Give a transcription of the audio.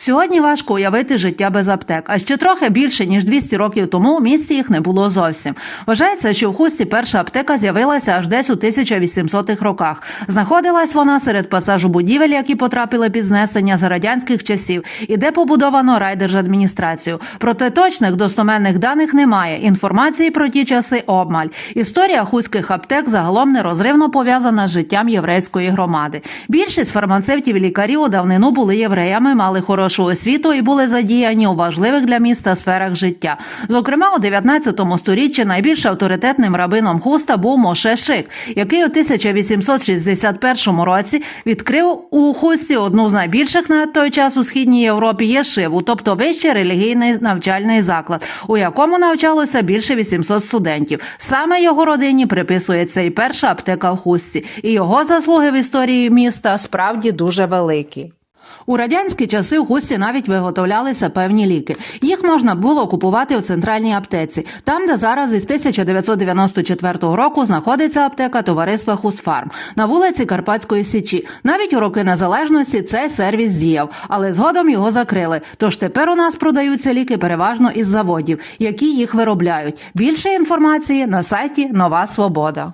Сьогодні важко уявити життя без аптек, а ще трохи більше ніж 200 років тому в місті їх не було зовсім. Вважається, що в хусті перша аптека з'явилася аж десь у 1800-х роках. Знаходилась вона серед пасажу будівель, які потрапили під знесення за радянських часів, і де побудовано райдержадміністрацію. Проте точних достоменних даних немає. Інформації про ті часи обмаль. Історія хуських аптек загалом нерозривно пов'язана з життям єврейської громади. Більшість фармацевтів і лікарів у давнину були євреями, мали хорошу освіту і були задіяні у важливих для міста сферах життя. Зокрема, у 19 сторіччі найбільш авторитетним рабином хуста був Моше Шик, який у 1861 році відкрив у хусті одну з найбільших на той час у східній Європі єшиву, тобто вищий релігійний навчальний заклад, у якому навчалося більше 800 студентів. Саме його родині приписується і перша аптека в хусті, і його заслуги в історії міста справді дуже великі. У радянські часи в густі навіть виготовлялися певні ліки. Їх можна було купувати у центральній аптеці, там, де зараз із 1994 року знаходиться аптека товариства Хусфарм на вулиці Карпатської Січі. Навіть у роки незалежності цей сервіс діяв, але згодом його закрили. Тож тепер у нас продаються ліки переважно із заводів, які їх виробляють. Більше інформації на сайті Нова Свобода.